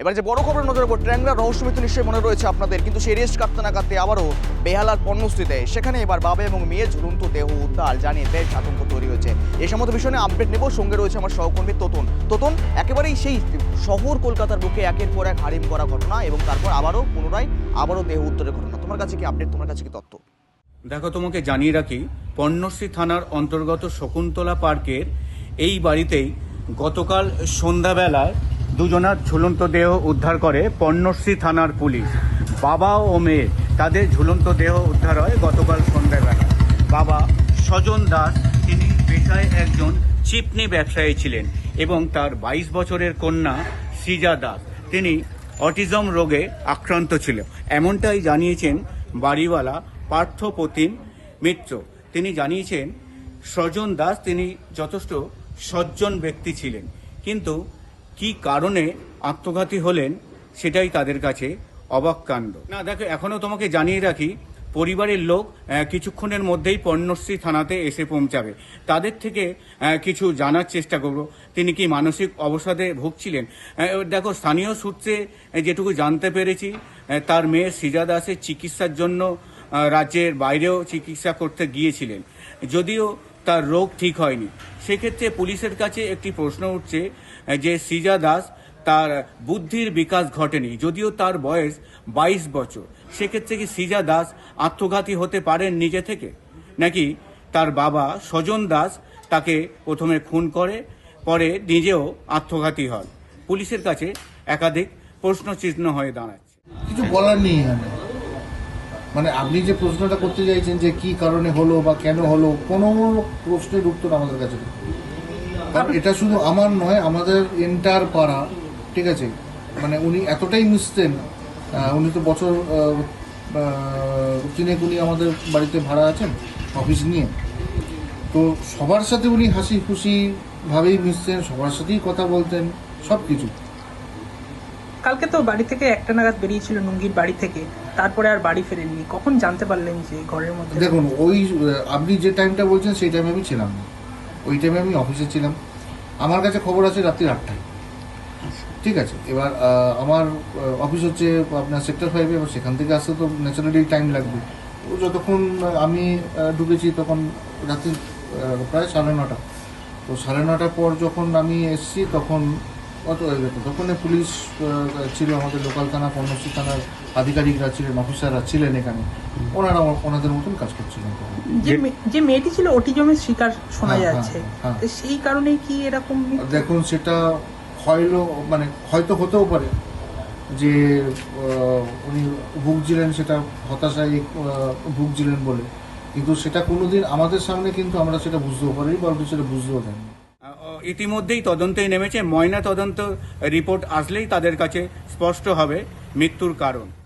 এবার যে বড় খবর নজর রাখব ট্র্যাংরা রহস্যমিত নিশ্চয়ই মনে রয়েছে আপনাদের, কিন্তু সেই রেস্ট কাটতে না কাটতে আবারও বেহালার পণ্যস্থিতে। সেখানে এবার বাবা এবং মেয়ে ঝুলন্ত দেহ উদ্ধার জানিয়ে বেশ আতঙ্ক তৈরি হয়েছে। এই সমস্ত বিষয়ে আপডেট নেব। সঙ্গে রয়েছে আমার সহকর্মী তোতন। তোতন, একেবারেই সেই শহর কলকাতার বুকে একের পর এক হারিম করা ঘটনা এবং তারপর আবারও পুনরায় আবারও দেহ উদ্ধারের ঘটনা। তোমার কাছে কি আপডেট তোমার কাছে কি তথ্য? দেখো, তোমাকে জানিয়ে রাখি, পণ্যশ্রী থানার অন্তর্গত শকুন্তলা পার্কের এই বাড়িতেই গতকাল সন্ধ্যাবেলায় দুজনার ঝুলন্ত দেহ উদ্ধার করে পণ্যশ্রী থানার পুলিশ। বাবা ও মেয়ে, তাদের ঝুলন্ত দেহ উদ্ধার হয় গতকাল সন্ধ্যাবেলা। বাবা স্বজন দাস, তিনি পেশায় একজন চিপনি ব্যবসায়ী ছিলেন এবং তার বাইশ বছরের কন্যা সৃজা দাস। তিনি অটিজম রোগে আক্রান্ত ছিল এমনটাই জানিয়েছেন বাড়িওয়ালা পার্থ প্রতিম মিত্র। তিনি জানিয়েছেন স্বজন দাস, তিনি যথেষ্ট সজ্জন ব্যক্তি ছিলেন। কিন্তু কি কারণে আত্মঘাতী হলেন সেটাই তাদের কাছে অবাক কাণ্ড। না, দেখো, এখনও তোমাকে জানিয়ে রাখি, পরিবারের লোক কিছুক্ষণের মধ্যেই পণ্যশ্রী থানাতে এসে পৌঁছাবে। তাদের থেকে কিছু জানার চেষ্টা করব। তিনি কি মানসিক অবসাদে ভুগছিলেন? দেখো, স্থানীয় সূত্রে যেটুকু জানতে পেরেছি তার মেয়ে সৃজা দাসের চিকিৎসার জন্য রাজ্যের বাইরেও চিকিৎসা করতে গিয়েছিলেন। যদিও তার রোগ ঠিক হয়নি। সেক্ষেত্রে পুলিশের কাছে একটি প্রশ্ন উঠছে, যে সৃজা দাস তার বুদ্ধির বিকাশ ঘটেনি, যদিও তার বয়স বাইশ বছর। সেক্ষেত্রে কি সৃজা দাস আত্মঘাতী হতে পারেন নিজে থেকে? নাকি তার বাবা স্বজন দাস তাকে প্রথমে খুন করে, পরে নিজেও আত্মঘাতী হন? পুলিশের কাছে একাধিক প্রশ্নচিহ্ন হয়ে দাঁড়াচ্ছে। কিছু বলার নেই মানে আপনি যে প্রশ্নটা করতে চাইছেন যে কি কারণে হলো বা কেন হলো কোনো প্রশ্নের উত্তর আমাদের কাছে নেই। কারণ এটা শুধু আমার নয় আমাদের এন্টার পাড়া ঠিক আছে? মানে উনি এতটাই মিশতেন উনি তো বছর তিনেক উনি আমাদের বাড়িতে ভাড়া আছেন অফিস নিয়ে। তো সবার সাথে উনি হাসি খুশি ভাবেই মিশতেন সবার সাথেই কথা বলতেন সব কিছু কালকে তো বাড়ি থেকে একটা নাগাদ বেরিয়েছিল নুঙ্গির বাড়ি থেকে, তারপরে আর বাড়ি ফেরেননি। কখন জানতে পারলেন যে ঘরের মধ্যে? দেখুন, ওই আপনি যে টাইমটা বলছেন, সেই টাইমে আমি ছিলাম না। ওই টাইমে আমি অফিসে ছিলাম। আমার কাছে খবর আছে রাত্রি আটটায়। ঠিক আছে? এবার আমার অফিস হচ্ছে আপনার সেক্টর ফাইভে এবার সেখান থেকে আসতে তো ন্যাচারালি টাইম লাগবে। যতক্ষণ আমি ঢুকেছি, তখন রাত্রি প্রায় সাড়ে নটা। তো সাড়ে নটার পর যখন আমি এসেছি, তখন কত হয়ে গেছে? তখন পুলিশ ছিল আমাদের লোকাল থানা পণ্যশ্রী থানার আধিকারিকরা ছিলেন অফিসাররা ছিলেন এখানে। ওনারা ওনাদের মতন কাজ করছিলেন যে মেয়েটি ছিল ওটিজমের শিকার শোনা হ্যাঁ, যাচ্ছে। হ্যাঁ, হ্যাঁ। তো সেই কারণেই কি এরকম দেখুন সেটা হয়লো মানে হয়তো হতেও পারে যে উনি ভুগছিলেন সেটা হতাশায় ভুগছিলেন বলে। কিন্তু সেটা কোনোদিন আমাদের সামনে কিন্তু আমরা সেটা বুঝতেও পারি বা সেটা বুঝতেও আহ, ইতিমধ্যেই তদন্তে নেমেছে ময়না তদন্ত রিপোর্ট আসলেই তাদের কাছে স্পষ্ট হবে মৃত্যুর কারণ।